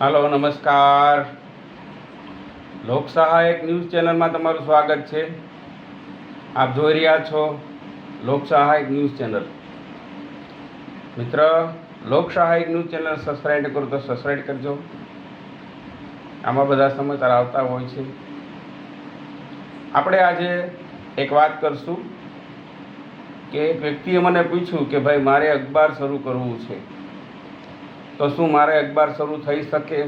હાલો, નમસ્કાર. લોક સહાયક ન્યૂઝ ચેનલમાં તમારું સ્વાગત છે. આપ જોઈ રહ્યા છો લોક સહાયક ન્યૂઝ ચેનલ. મિત્ર લોક સહાયક ન્યૂઝ ચેનલ સબસ્ક્રાઈબ કરો તો સબસ્ક્રાઈબ કરજો. આમાં બધા સમાચાર આવતા હોય છે. આપણે આજે એક વાત કરશું કે એક વ્યક્તિએ મને પૂછ્યું કે, ભાઈ, મારે અખબાર શરૂ કરવું છે. તો શું મારે અખબાર શરૂ થઈ શકે?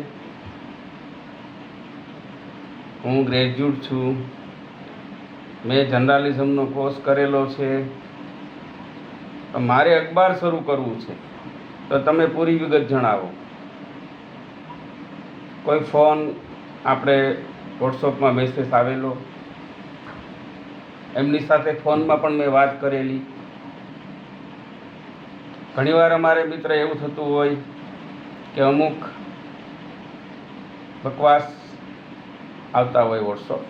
હું ગ્રેજ્યુએટ છું. મેં જર્નાલિઝમનો કોર્સ કરેલો છે. મારે અખબાર શરૂ કરવું છે. તો તમે પૂરી વિગત જણાવો. કોઈ ફોન આપણે વોટ્સઅપમાં મેસેજ આવેલો? એમની સાથે ફોનમાં પણ મેં વાત કરેલી. ઘણીવાર અમારે મિત્ર એવું થતું હોય કે અમુક બકવાસ આવતા હોય વોટ્સઅપ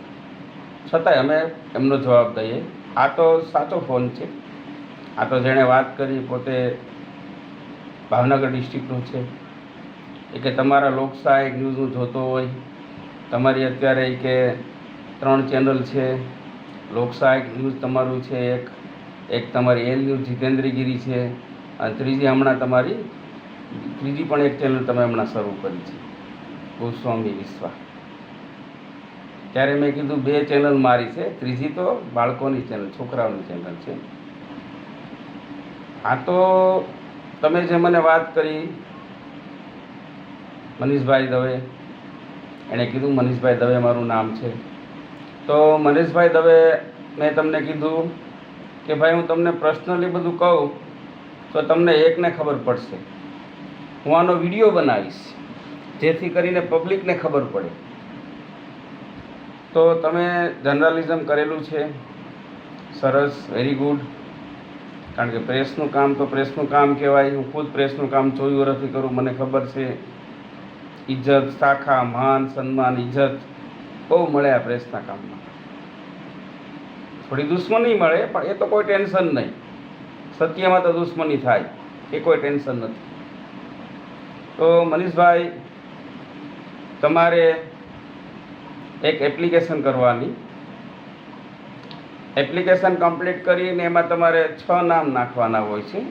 છતાંય અમે એમનો જવાબ દઈએ. આ તો સાચો ફોન છે. આ તો જેણે વાત કરી પોતે ભાવનગર ડિસ્ટ્રિક્ટનો છે. એ કે તમારા લોકસહાયક ન્યૂઝ જોતો હોય. તમારી અત્યારે કે ત્રણ ચેનલ છે. લોકસહાયક ન્યૂઝ તમારું છે એક. એક તમારી એલ ન્યૂઝ જીતેન્દ્રગીરી છે. અને ત્રીજી હમણાં તમારી ત્રીજી પણ એક ચેનલ તમે હમણાં શરૂ કરી છે, ગોસ્વામી વિશ્વા. ત્યારે મેં કીધું બે ચેનલ મારી છે, ત્રીજી તો બાળકોની ચેનલ છોકરાઓની ચેનલ છે. આ તો તમે જે મને વાત કરી, મનીષભાઈ દવે, એણે કીધું મનીષભાઈ દવે મારું નામ છે. તો મનીષભાઈ દવે મેં તમને કીધું કે ભાઈ હું તમને પર્સનલી બધું કહું, તો તમને એકને ખબર પડશે. હું આનો વીડિયો બનાવીશ, જેથી કરીને પબ્લિકને ખબર પડે. તો તમે જર્નલિઝમ કરેલું છે, સરસ વેરી ગુડ કારણ કે પ્રેસનું કામ તો પ્રેસનું કામ કહેવાય, હું ખુદ પ્રેસનું કામ ચોવીસ વર્ષથી કરું, મને ખબર છે. ઇજ્જત શાખા, માન, સન્માન ઇજ્જત બહુ મળે આ પ્રેસના કામમાં. થોડી દુશ્મની મળે, પણ એ તો કોઈ ટેન્શન નહીં. સત્યમાં તો દુશ્મની થાય, એ કોઈ ટેન્શન નથી. તો મનીષભાઈ, તમારે એક એપ્લિકેશન કરવાની. એપ્લિકેશન કમ્પ્લીટ કરીને એમાં તમારે છ નામ નાખવાના હોય છે.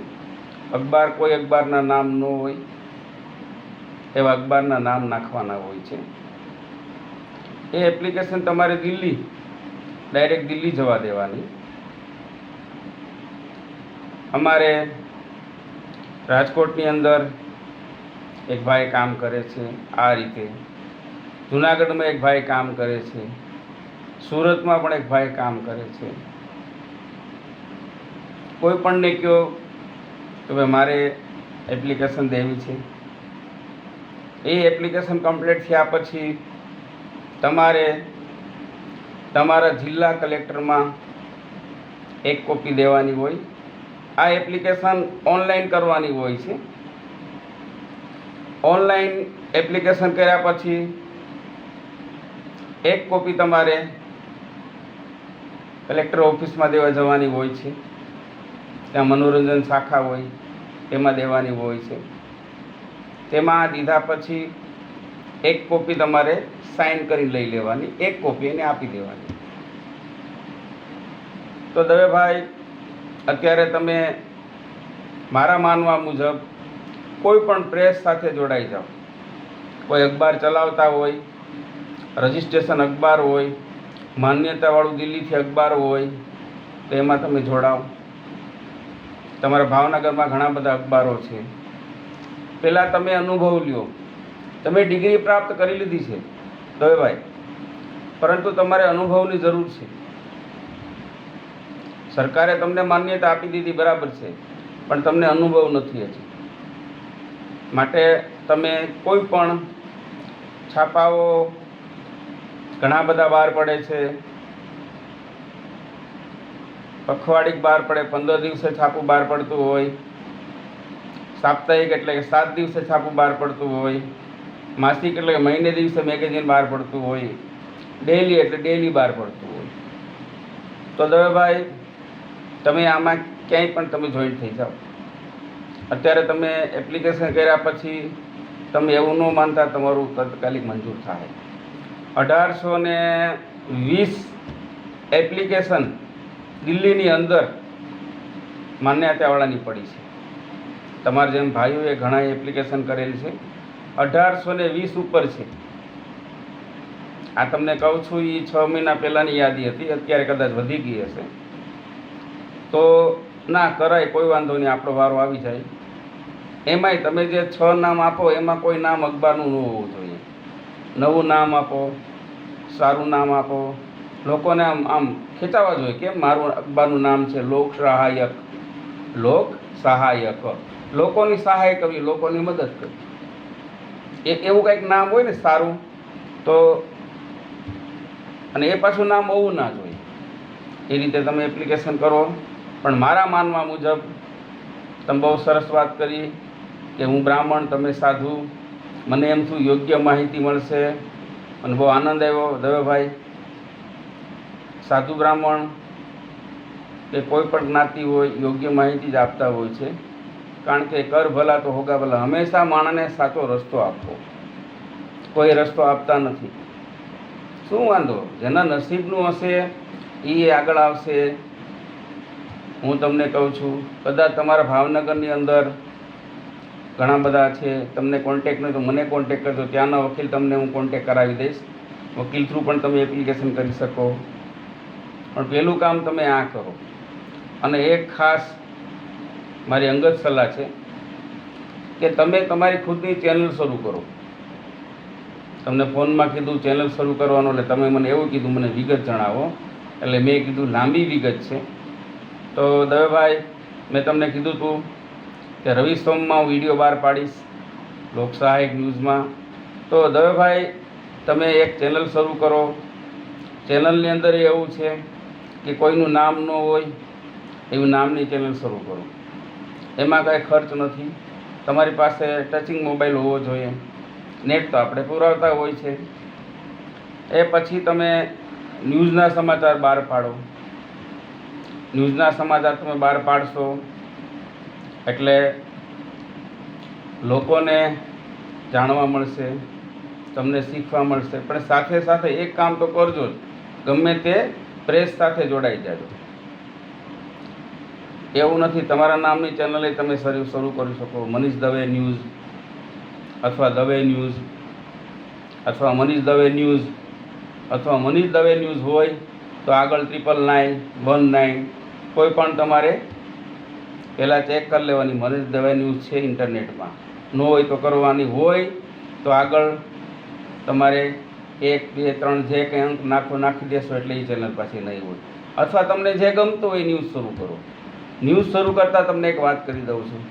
અખબાર કોઈ અખબારના નામ ન હોય, એવા અખબારના નામ નાખવાના હોય છે. એ એપ્લિકેશન તમારે દિલ્હી ડાયરેક્ટ દિલ્હી જવા દેવાની. અમારે રાજકોટની અંદર એક ભાઈ કામ કરે છે આ રીતે. જુનાગઢમાં એક ભાઈ કામ કરે છે. સુરતમાં પણ એક ભાઈ કામ કરે છે. કોઈ પણને કહો કે ભાઈ મારે એપ્લિકેશન દેવી છે. એ એપ્લિકેશન કમ્પ્લીટ થયા પછી તમારે તમારા જિલ્લા કલેક્ટરમાં એક કોપી દેવાની હોય. આ એપ્લિકેશન ઓનલાઈન કરવાની હોય છે. ઓનલાઈન એપ્લિકેશન કર્યા પછી એક કોપી તમારે કલેક્ટર ઓફિસમાં દેવા જવાની હોય છે. ત્યાં મનોરંજન શાખા હોય, તેમાં દેવાની હોય છે. તેમાં દીધા પછી એક કોપી તમારે સાઇન કરી લઈ લેવાની, એક કોપી એને આપી દેવાની. તો દવેભાઈ અત્યારે તમે મારા માનવા મુજબ કોઈ પણ પ્રેસ સાથે જોડાઈ જાઓ. કોઈ અખબાર ચલાવતા હોય, રજિસ્ટ્રેશન અખબાર હોય, માન્યતાવાળું દિલ્હીથી અખબાર હોય, તો એમાં તમે જોડાઓ. તમારા ભાવનગરમાં ઘણા બધા અખબારો છે. પહેલાં તમે અનુભવ લ્યો. તમે ડિગ્રી પ્રાપ્ત કરી લીધી છે. દવેભાઈ પરંતુ તમારે અનુભવની જરૂર છે. સરકારે તમને માન્યતા આપી દીધી બરાબર છે, પણ તમને અનુભવ નથી હજી. માટે તમે કોઈ પણ છાપાઓ ઘણા બધા બહાર પડે છે. પખવાડિક બહાર પડે, પંદર દિવસે છાપું બહાર પડતું હોય. સાપ્તાહિક એટલે કે સાત દિવસે છાપું બહાર પડતું હોય. માસિક એટલે કે મહિને દિવસે મેગેઝિન બહાર પડતું હોય. ડેલી એટલે ડેલી બહાર પડતું હોય. તો દવેભાઈ તમે આમાં ક્યાંય પણ તમે જોઈન્ટ થઈ જાઓ. અત્યારે તમે એપ્લિકેશન કર્યા પછી તમે એવું ન માનતા તમારું તત્કાલિક મંજૂર થાય. અઢારસો ને વીસ એપ્લિકેશન દિલ્હીની અંદર માન્યતાવાળાની પડી છે. તમારા જેમ ભાઈઓએ ઘણા એપ્લિકેશન કરેલી છે. અઢારસો ને વીસ ઉપર છે. આ તમને કહું છું એ છ મહિના પહેલાંની યાદી હતી, અત્યારે કદાચ વધી ગઈ હશે. તો ના, કરાય, કોઈ વાંધો નહીં, આપણો વારો આવી જાય. એમાંય તમે જે છ નામ આપો, એમાં કોઈ નામ અખબારનું ન હોવું જોઈએ. નવું નામ આપો, સારું નામ આપો. લોકોને આમ આમ ખેંચાવા જોઈએ કેમ મારું અખબારનું નામ છે લોક સહાયક. લોક સહાયક. લોકોની સહાય કરવી, લોકોની મદદ કરવી. એ, એવું કંઈક નામ હોય ને સારું, તો અને એ પાછું નામ હોવું ના જોઈએ. એ રીતે તમે એપ્લિકેશન કરો. પણ મારા માનવા મુજબ, તમે બહુ સરસ વાત કરી. કે હું બ્રાહ્મણ, તમે સાધુ, મને એમ શું યોગ્ય માહિતી મળશે? અને બહુ આનંદ આવ્યો, દવેભાઈ. સાધુ બ્રાહ્મણ કે કોઈ પણ જ્ઞાતિ હોય, યોગ્ય માહિતી જ આપતા હોય છે. કારણ કે કર ભલા તો હોગા ભલા. હંમેશા માણસને સાચો રસ્તો આપવો. કોઈ રસ્તો આપતા નથી. શું વાંધો? જેના નસીબનું હશે એ આગળ આવશે. હું તમને કહું છું, કદાચ તમારા ભાવનગરની અંદર ઘણા બધા છે, તમને કોન્ટેક નહીં તો મને કોન્ટેક કરજો. ત્યાંના વકીલ તમને હું કોન્ટેક કરાવી દઈશ. વકીલ થ્રુ પણ તમે એપ્લિકેશન કરી શકો. પણ પહેલું કામ તમે આ કરો. અને એક ખાસ મારી અંગત સલાહ છે કે તમે તમારી ખુદની ચેનલ શરૂ કરો. તમને ફોનમાં કીધું ચેનલ શરૂ કરવાનું, એટલે તમે મને એવું કીધું, મને વિગત જણાવો. એટલે મેં કીધું લાંબી વિગત છે. તો દવેભાઈ મેં તમને કીધું હતું કે રવિ સોમમાં હું વીડિયો બહાર પાડીશ લોકસહાયક ન્યૂઝમાં. તો દવેભાઈ, તમે એક ચેનલ શરૂ કરો. ચેનલની અંદર એવું છે કે કોઈનું નામ ન હોય, એવું નામની ચેનલ શરૂ કરો. એમાં કાંઈ ખર્ચ નથી. તમારી પાસે ટચિંગ મોબાઈલ હોવો જોઈએ. નેટ તો આપણે પુરાવતા હોય છે. એ પછી તમે ન્યૂઝના સમાચાર બહાર પાડો. ન્યૂઝના સમાચાર તમે બહાર પાડશો એટલે લોકોને જાણવા મળશે, તમને શીખવા મળશે. પણ સાથે સાથે એક કામ તો કરજો જ. ગમે તે પ્રેસ સાથે જોડાઈ જાજો. એવું નથી, તમારા નામની ચેનલે તમે શરૂ કરી શકો. મનીષ દવે ન્યૂઝ અથવા દવે ન્યૂઝ અથવા મનીષ દવે ન્યૂઝ અથવા મનીષ દવે ન્યૂઝ હોય તો આગળ ટ્રિપલ નાઇન વન નાઇન કોઈ પણ તમારે પહેલાં ચેક કરી લેવાની મનીષ દવા ન્યૂઝ છે ઇન્ટરનેટમાં. ન હોય તો કરવાની હોય, તો આગળ તમારે એક, બે, ત્રણ જે કંઈ અંક નાખો, નાખી દેશો એટલે એ ચેનલ પાછી નહીં હોય. અથવા તમને જે ગમતું હોય ન્યૂઝ શરૂ કરો. ન્યૂઝ શરૂ કરતાં તમને એક વાત કરી દઉં છું.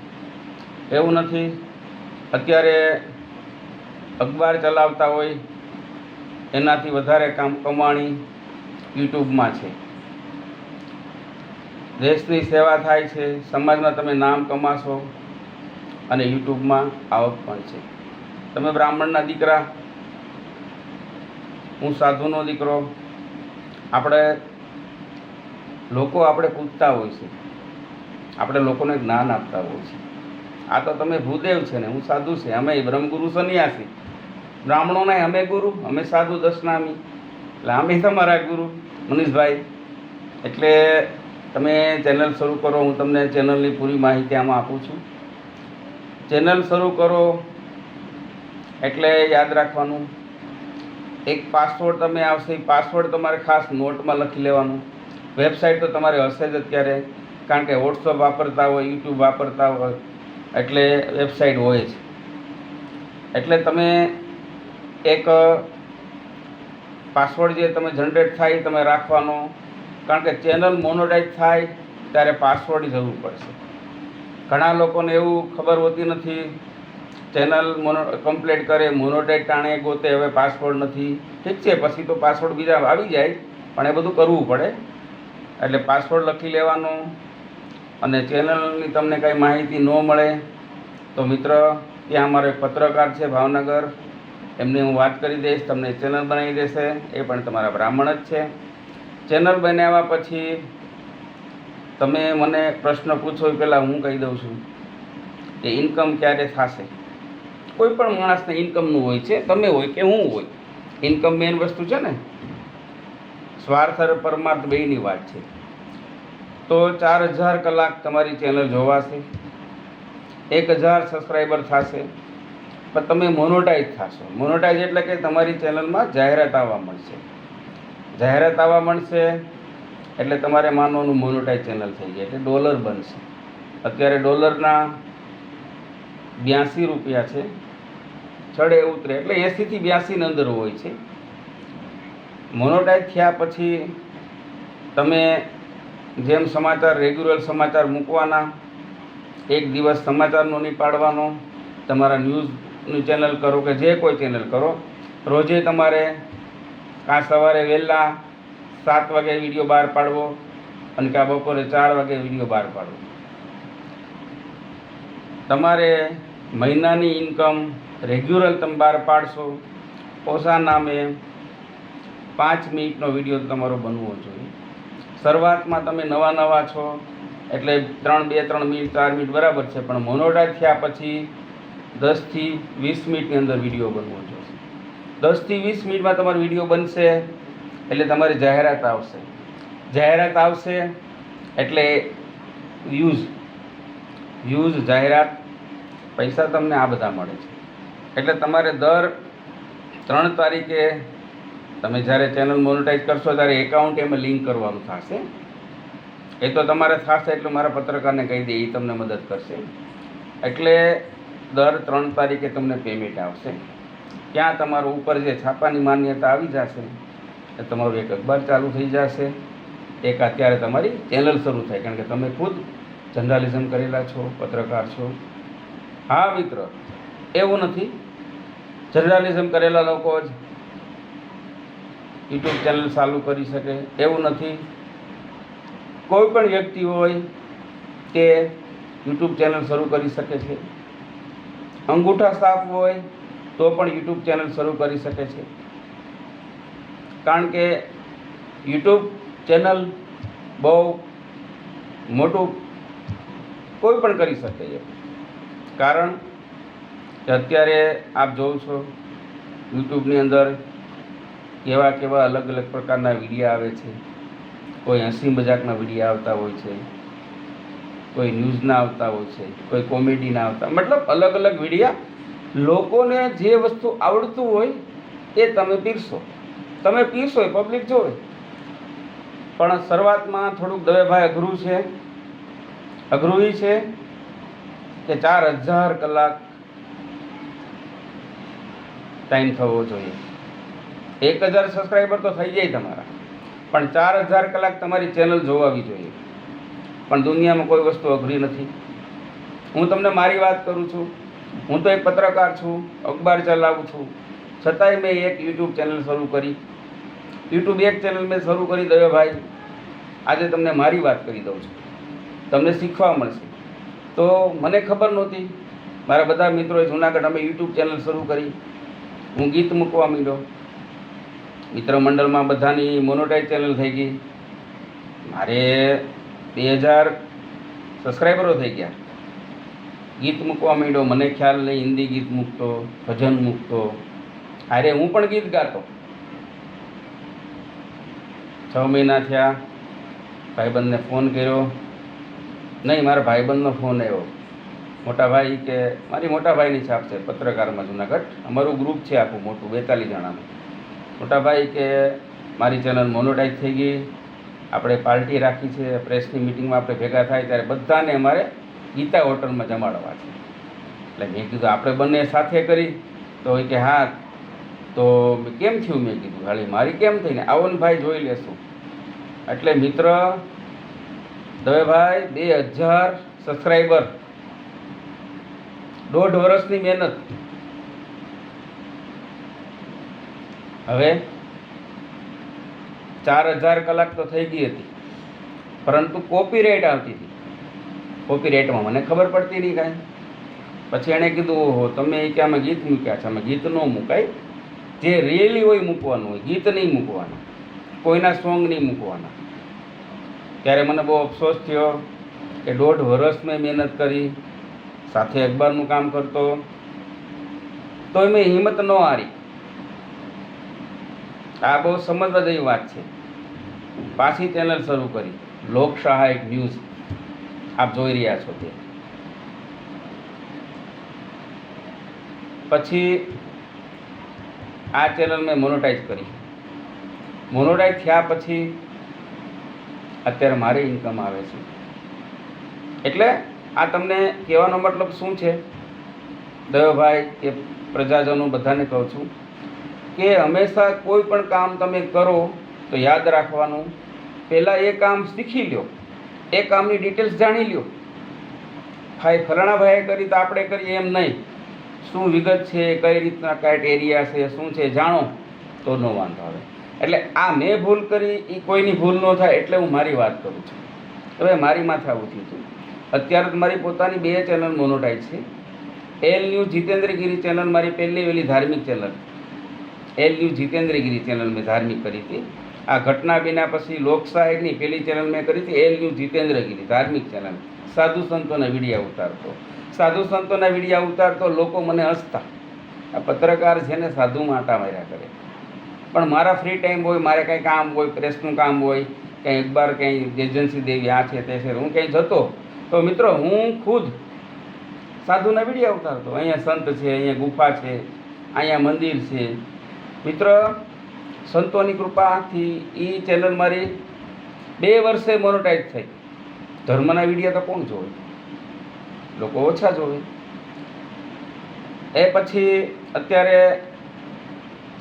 એવું નથી. અત્યારે અખબાર ચલાવતા હોય, એનાથી વધારે કામ કમાણી યુટ્યુબમાં છે. દેશની સેવા થાય છે, સમાજમાં તમે નામ કમાશો અને યુટ્યુબમાં આવક પણ છે. તમે બ્રાહ્મણના દીકરા, હું સાધુનો દીકરો, આપણે લોકો આપણે પૂછતા હોય છે. આપણે લોકોને જ્ઞાન આપતા હોય છે. આ તો તમે ભૂદેવ છે ને, હું સાધુ છે, અમે બ્રહ્મગુરુ સન્યાસી. બ્રાહ્મણોને અમે ગુરુ, અમે સાધુ દશનામી. એટલે અમે તમારા ગુરુ મનીષભાઈ એટલે તમે ચેનલ શરૂ કરો, હું તમને ચેનલની પૂરી માહિતી આમાં આપું છું. ચેનલ શરૂ કરો એટલે યાદ રાખવાનું. એક પાસવર્ડ તમે આવશે પાસવર્ડ તમારે ખાસ નોટમાં લખી લેવાનું. વેબસાઇટ તો તમારે હશે જ અત્યારે, કારણ કે વોટ્સઅપ વાપરતા હોય યુટ્યુબ વાપરતા હોય, એટલે વેબસાઇટ હોય જ. એટલે તમે એક પાસવર્ડ જે તમે જનરેટ થાય તમે રાખવાનો. કારણ કે ચેનલ મોનોટાઈઝ થાય ત્યારે પાસવર્ડની જરૂર પડશે. ઘણા લોકોને એવું ખબર હોતી નથી, ચેનલ મોનો કમ્પ્લેટ કરે મોનોટાઈઝ ટાણે ગોતે, હવે પાસવર્ડ નથી. ઠીક છે, પછી તો પાસવર્ડ બીજા આવી જાય, પણ એ બધું કરવું પડે. એટલે પાસવર્ડ લખી લેવાનો અને ચેનલની તમને કાંઈ માહિતી ન મળે, તો મિત્ર, ત્યાં અમારો એક પત્રકાર છે, ભાવનગર. એમને હું વાત કરી દઈશ, તમને ચેનલ બનાવી દેશે. એ પણ તમારા બ્રાહ્મણ જ છે. ચેનલ બનાવ્યા પછી તમે મને પ્રશ્ન પૂછો એ પહેલાં હું કહી દઉં છું કે ઇન્કમ ક્યારે થશે? કોઈ પણ માણસને ઇન્કમનું હોય છે, તમે હોય કે હું હોય ઇન્કમ મેઇન વસ્તુ છે ને, સ્વાર્થ અને પરમાર્થ બેની વાત છે. તો ચાર હજાર કલાક તમારી ચેનલ જોવાશે, એક હજાર સબસ્ક્રાઈબર થશે, પણ તમે મોનોટાઈઝ થશો. મોનોટાઈઝ એટલે કે તમારી ચેનલમાં જાહેરાત આવવા મળશે. જાહેરાત આવવા મળશે એટલે તમારે માનવાનું મોનોટાઈઝ ચેનલ થઈ જાય એટલે ડોલર બનશે. અત્યારે ડોલરના બ્યાસી રૂપિયા છે ચડે ઉતરે, એટલે એંસીથી બ્યાસીની અંદર હોય છે. મોનોટાઈઝ થયા પછી તમે જેમ સમાચાર રેગ્યુલર સમાચાર મૂકવાના, એક દિવસ સમાચારનો નહીં પાડવાનો, તમારા ન્યૂઝની ચેનલ કરો કે જે કોઈ ચેનલ કરો, રોજે તમારે કાં સવારે વહેલા સાત વાગે વીડિયો બહાર પાડવો અને કાં બપોરે ચાર વાગે વીડિયો બહાર પાડવો. તમારે મહિનાની ઇન્કમ રેગ્યુલર તમે બહાર પાડશો, ઓછા નામે પાંચ મિનિટનો વીડિયો તમારો બનવો જોઈએ. શરૂઆતમાં તમે નવા નવા છો, એટલે ત્રણ બે ત્રણ મિનિટ, ચાર મિનિટ બરાબર છે, પણ મોનોડા થયા પછી દસથી વીસ મિનિટની અંદર વીડિયો બનવો જોઈએ. દસથી વીસ મિનિટમાં તમારો વીડિયો બનશે એટલે તમારી જાહેરાત આવશે. જાહેરાત આવશે એટલે વ્યૂઝ વ્યૂઝ જાહેરાત, પૈસા તમને આ બધા મળે છે. એટલે તમારે દર ત્રણ તારીખે તમે જ્યારે ચેનલ મોનિટાઈઝ કરશો ત્યારે એકાઉન્ટ એમાં લિંક કરવાનું થશે. એ તો તમારે થશે એટલું મારા પત્રકારને કહી દે, એ તમને મદદ કરશે. એટલે દર ત્રણ તારીખે તમને પેમેન્ટ આવશે. ત્યાં તમારું ઉપર જે છાપાની માન્યતા આવી જશે, એ તમારું એક અખબાર ચાલુ થઈ જશે. એક અત્યારે તમારી ચેનલ શરૂ થાય, કારણ કે તમે ખુદ જર્નાલિઝમ કરેલા છો, પત્રકાર છો. હા, મિત્ર, એવું નથી. જર્નાલિઝમ કરેલા લોકો જ યુટ્યુબ ચેનલ ચાલુ કરી શકે, એવું નથી. કોઈ પણ વ્યક્તિ હોય તે યુટ્યુબ ચેનલ શરૂ કરી શકે છે. અંગૂઠા સાફ હોય તો પણ યુટ્યુબ ચેનલ શરૂ કરી શકે છે. કારણ કે યુટ્યુબ ચેનલ બહુ મોટું કોઈ પણ કરી શકે છે. કારણ કે અત્યારે આપ જોઉં છો યુટ્યુબની અંદર કેવા કેવા અલગ અલગ પ્રકારના વિડીયા આવે છે. કોઈ હસી મજાકના વિડીયા આવતા હોય છે. કોઈ ન્યૂઝના આવતા હોય છે. કોઈ કોમેડીના આવતા, મતલબ અલગ અલગ વિડીયા લોકોને જે વસ્તુ આવડતું હોય એ તમે પીરશો તમે પીરશો એ પબ્લિક જોવે. પણ શરૂઆતમાં થોડુંક દવેભાઈ અઘરું છે. અઘરું છે કે ચાર હજાર કલાક ટાઈમ થવો જોઈએ. એક હજાર સબસ્ક્રાઈબર તો થઈ જાય તમારા. પણ ચાર હજાર કલાક તમારી ચેનલ જોવાવી જોઈએ. પણ દુનિયામાં કોઈ વસ્તુ અઘરી નથી. હું તમને મારી વાત કરું છું. હું તો એક પત્રકાર છું, અખબાર ચલાવું છું. છતાંય મેં એક યુટ્યુબ ચેનલ શરૂ કરી. યુટ્યુબ એક ચેનલ મેં શરૂ કરી દવે ભાઈ આજે તમને મારી વાત કરી દઉં છું. તમને શીખવા મળશે. તો મને ખબર નહોતી. મારા બધા મિત્રોએ જુનાગઢ અમે યુટ્યુબ ચેનલ શરૂ કરી. હું ગીત મૂકવા માંડ્યો. મિત્ર મંડળમાં બધાની મોનોટાઈઝ ચેનલ થઈ ગઈ. મારે બે હજાર સબસ્ક્રાઈબરો થઈ ગયા. ગીત મૂકવા માંડ્યો, મને ખ્યાલ નહીં, હિન્દી ગીત મૂકતો, ભજન મૂકતો. અરે હું પણ ગીત ગાતો. છ મહિના થયા, ભાઈબંધને ફોન કર્યો. નહીં, મારા ભાઈબંધનો ફોન આવ્યો. મોટા ભાઈ કે, મારી મોટા ભાઈની છાપ છે પત્રકારમાં જુનાગઢ. અમારું ગ્રુપ છે આખું મોટું, બેતાલીસ જણાનું. મોટા ભાઈ કે, મારી ચેનલ મોનોટાઈઝ થઈ ગઈ. આપણે પાર્ટી રાખી છે, પ્રેસની મિટિંગમાં આપણે ભેગા થાય ત્યારે બધાને અમારે ગીતા હોટલમાં જમાડવા છે. એટલે મેં કીધું, આપણે બંને સાથે કરી. તો કે, હા. તો કેમ થયું? મેં કીધું, હાલી, મારી કેમ થઈને? આવો ને ભાઈ, જોઈ લેશું. એટલે મિત્ર, દવેભાઈ, બે હજાર સબસ્ક્રાઈબર, દોઢ વર્ષની મહેનત. હવે ચાર હજાર કલાક તો થઈ ગઈ હતી, પરંતુ કોપીરાઇટ આવતી હતી. કોપીરાઇટમાં મને ખબર પડતી નહીં કાંઈ. પછી એણે કીધું, ઓહો, તમે કે આમાં ગીત મૂક્યા છે. આમાં ગીત ન મુકાય. જે રિયલી હોય મૂકવાનું હોય. ગીત નહીં મૂકવાના. કોઈના સોંગ નહીં મૂકવાના. ત્યારે મને બહુ અફસોસ થયો કે દોઢ વર્ષ મેં મહેનત કરી, સાથે અખબારનું કામ કરતો. તો મેં હિંમત ન હારી. આ બહુ સમજવા જેવી વાત છે. પાછી ચેનલ શરૂ કરી. લોક સહાયક ન્યૂઝ. આપ જોઈ રહ્યા છો તે. પછી આ ચેનલ મેં મોનોટાઈઝ કરી. મોનોટાઈઝ થયા પછી અત્યારે મારી ઇન્કમ આવે છે. એટલે આ તમને કહેવાનો મતલબ શું છે? દયોભાઈ કે પ્રજાજનો બધાને કહું છું કે હંમેશા કોઈ પણ કામ તમે કરો તો યાદ રાખવાનું. પહેલાં એ કામ શીખી લ્યો. એ કામની ડિટેલ્સ જાણી લ્યો. ભાઈ ફલાણા ભાઈએ કરી તો આપણે કરીએ એમ નહીં. શું વિગત છે, કઈ રીતના ક્રાઇટેરિયા છે, શું છે, જાણો તો ન વાંધો આવે. એટલે આ મેં ભૂલ કરી એ કોઈની ભૂલ ન થાય એટલે હું મારી વાત કરું છું. હવે મારી માથે થયું હતું અત્યારે મારી પોતાની બે ચેનલ મોનોટાઈઝ છે. એલ ન્યૂઝ જીતેન્દ્રગીરી ચેનલ મારી પહેલી વહેલી ધાર્મિક channel L news Jitendragiri channel મેં ધાર્મિક કરી હતી. આ ઘટના બિના પછી લોકશાહીની પહેલી ચેનલ મેં કરી હતી, એલ ન્યૂઝ જીતેન્દ્રગીરી, ધાર્મિક ચેનલ સાધુ સંતોના વિડીયા ઉતારતો. સાધુ સંતોના વિડીયા ઉતારતો, લોકો મને હસતા. આ પત્રકાર છે ને સાધુ માટા માર્યા કરે. પણ મારા ફ્રી ટાઈમ હોય, મારે કંઈ કામ હોય પ્રેસનું કામ હોય, કંઈ અખબાર, કંઈ એજન્સી દેવી, આ છે, તે છે, હું ક્યાંય જતો. તો મિત્રો, હું ખુદ સાધુના વિડીયા ઉતારતો. અહીંયા સંત છે, અહીંયા ગુફા છે, અહીંયા મંદિર છે. મિત્ર સંતોની કૃપાથી એ ચેનલ મારી બે વર્ષે મોનોટાઈઝ થઈ. ધર્મના વીડિયો તો કોણ જોવે? લોકો ઓછા જોવે. એ પછી અત્યારે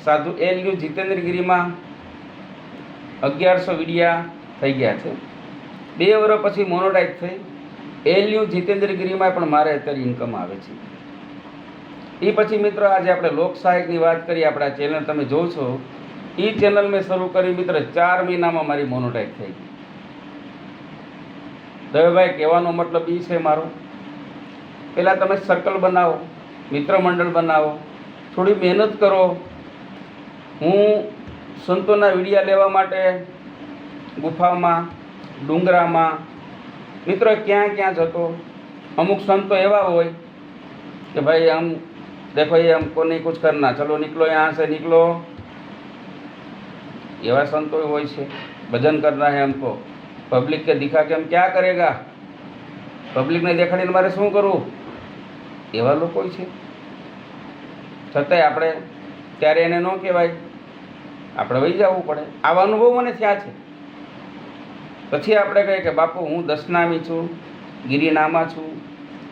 સાધુ એલ યુ જીતેન્દ્રગીરીમાં અગિયારસો વિડિયા થઈ ગયા છે. બે વર્ષ પછી મોનોટાઈઝ થઈ. એલ યુ જીતેન્દ્રગીરીમાં પણ મારે અત્યારે ઇન્કમ આવે છે. એ પછી મિત્રો આજે આપણે લોક વાત કરીએ, આપણા ચેનલ તમે છો એ ચેનલ મેં શરૂ કરી મિત્ર ચાર મહિનામાં મારી મોનોટાઈઝ થઈ ગઈ દવેભાઈ કહેવાનો મતલબ એ છે મારો પહેલાં તમે સર્કલ બનાવો મિત્ર મંડળ બનાવો થોડી મહેનત કરો હું સંતોના વિડિયા લેવા માટે ગુફામાં ડુંગરામાં મિત્ર ક્યાં ક્યાં જતો અમુક સંતો એવા હોય કે ભાઈ આમ देखो ये हमको नहीं कुछ करना चलो निकलो यहाँ से निकलो એવા સંતો હોય છે, ભજન करना હે हमको પબ્લિક કે दिखा के हम क्या करेगा પબ્લિક દેખાડીને મારે શું કરવું એવા લોકો છે. છતાંય આપણે ત્યારે એને ન કહેવાય. આપણે વહી જવું પડે. આવા અનુભવ મને થયા છે. પછી આપણે કહીએ કે બાપુ, હું દશનામી છું, ગિરિનામા છું,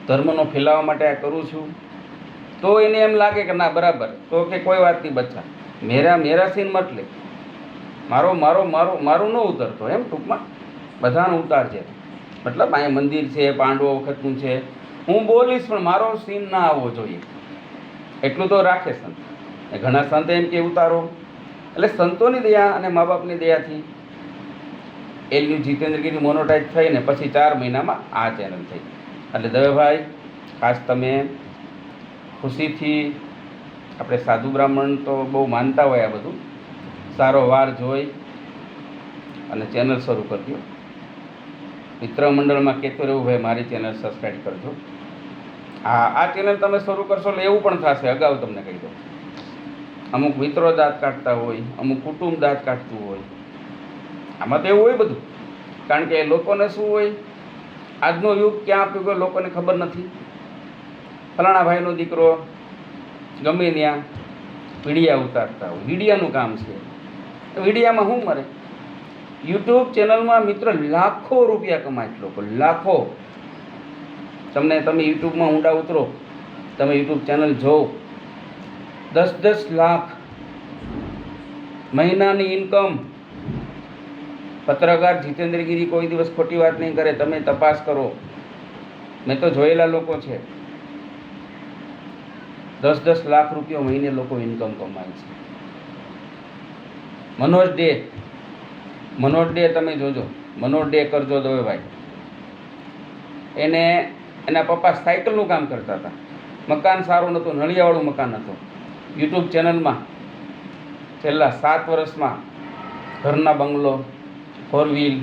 ધર્મનો ફેલાવા માટે આ કરું છું. તો એને એમ લાગે કે ના, બરાબર. તો કે કોઈ વાત નહીં બચ્ચા મેરા મેરા સીન મત મારો મારો મારો, મારું ન ઉતરતો, એમ ટૂંકમાં? બધાનું ઉતારજે મતલબ અહીંયા મંદિર છે, પાંડવો વખતનું છે. હું બોલીશ, પણ મારો સીન ના આવવો જોઈએ. એટલું તો રાખે સંત. ઘણા સંત એમ કે ઉતારો. એટલે સંતોની દયા અને મા બાપની દયાથી એલની જીતેન્દ્રગીરી મોનોટાઈઝ થઈને પછી ચાર મહિનામાં આ ચેનલ થઈ. એટલે દવેભાઈ ખાસ તમે ખુશીથી, આપણે સાધુ બ્રાહ્મણ તો બહુ માનતા હોય આ બધું. સારો વાર જોઈ અને ચેનલ શરૂ કરજો. મિત્ર મંડળમાં કહેતો રહેવું ભાઈ મારી ચેનલ સબસ્ક્રાઈબ કરજો. હા, આ ચેનલ તમે શરૂ કરશો એટલે એવું પણ થશે. અગાઉ તમને કહી દઉં. અમુક મિત્રો દાંત કાઢતા હોય, અમુક કુટુંબ દાંત કાઢતું હોય. આમાં તો એવું હોય બધું. કારણ કે લોકોને શું હોય? આજનો યુગ ક્યાં આપ્યું ગયો લોકોને ખબર નથી. ફલાણા ભાઈનો દીકરો ગમે ત્યાં પીડિયા ઉતારતા હોય. વીડિયાનું કામ છે. વિડીયામાં શું મરે? યુટ્યુબ ચેનલમાં મિત્ર લાખો રૂપિયા કમાય છે લોકો, લાખો. તમને તમે યુટ્યુબમાં ઊંડા ઉતરો, તમે યુટ્યુબ ચેનલ જોવો. દસ દસ લાખ મહિનાની ઇન્કમ પત્રકાર જીતેન્દ્રગીરી કોઈ દિવસ ખોટી વાત નહીં કરે, તમે તપાસ કરો. મેં તો જોયેલા લોકો છે. દસ દસ લાખ રૂપિયા મહિને લોકો ઇન્કમ કમાય છે. મનોજ ડે મનોજ ડે તમે જોજો. મનોજ ડે કરજો દવે ભાઈ. એને, એના પપ્પા સાયકલનું કામ કરતા હતા. મકાન સારું નહોતું, નળિયાવાળું મકાન હતું. યુટ્યુબ ચેનલમાં છેલ્લા સાત વર્ષમાં ઘરના બંગલો ફોર વ્હીલ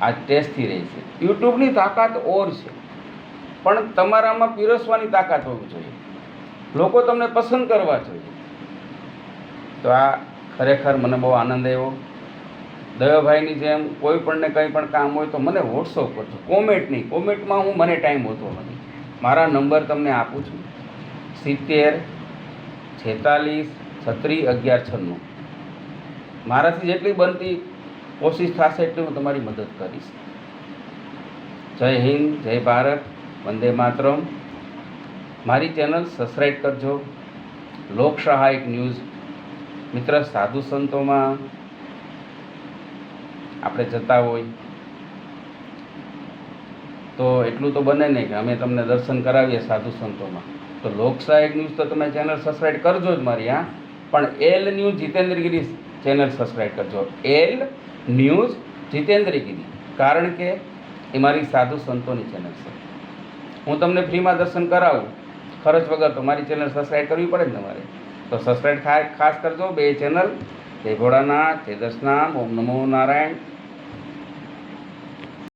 આ ટેસ્ટથી રહી છે. યુટ્યુબની તાકાત ઓર છે. પણ તમારામાં પીરસવાની તાકાત હોવી જોઈએ. લોકો તમને પસંદ કરવા જોઈએ. તો આ ખરેખર મને બહુ આનંદ આવ્યો. દયાભાઈની જેમ કોઈ પણને કંઈ પણ કામ હોય તો મને વોટ્સઅપ કરજો. કોમેન્ટ નહીં. કોમેન્ટમાં હું મને ટાઈમ હોતો નથી. મારા નંબર તમને આપું છું. સિત્તેર, છેતાલીસ છત્રીસ અગિયાર, છન્નું. મારાથી જેટલી બનતી કોશિશ થશે એટલી હું તમારી મદદ કરીશ. જય હિન્દ, જય ભારત, વંદે માતરમ. મારી ચેનલ સબસ્ક્રાઈબ કરજો. લોક સહાયક ન્યૂઝ મિત્ર, સાધુ સંતોમાં આપણે જતા હોય, તો એટલું તો બને નહીં કે અમે તમને દર્શન કરાવીએ સાધુ સંતોમાં. તો લોકસહાયક ન્યૂઝ તો તમે ચેનલ સબસ્ક્રાઈબ કરજો જ મારી, હા? પણ L news Jitendragiri channel subscribe કરજો. એલ ન્યૂઝ જીતેન્દ્રગીરી કારણ કે એ મારી સાધુ સંતોની ચેનલ છે. હું તમને ફ્રીમાં દર્શન કરાવું. ખર્ચ વગર તો મારી ચેનલ સબસ્ક્રાઈબ કરવી પડે ને તમારે તો સબસ્ક્રાઈબ ખાસ કરજો બે ચેનલ જય ભોળાનાથ જય દર્શનામ ઓમ નમો નારાયણ.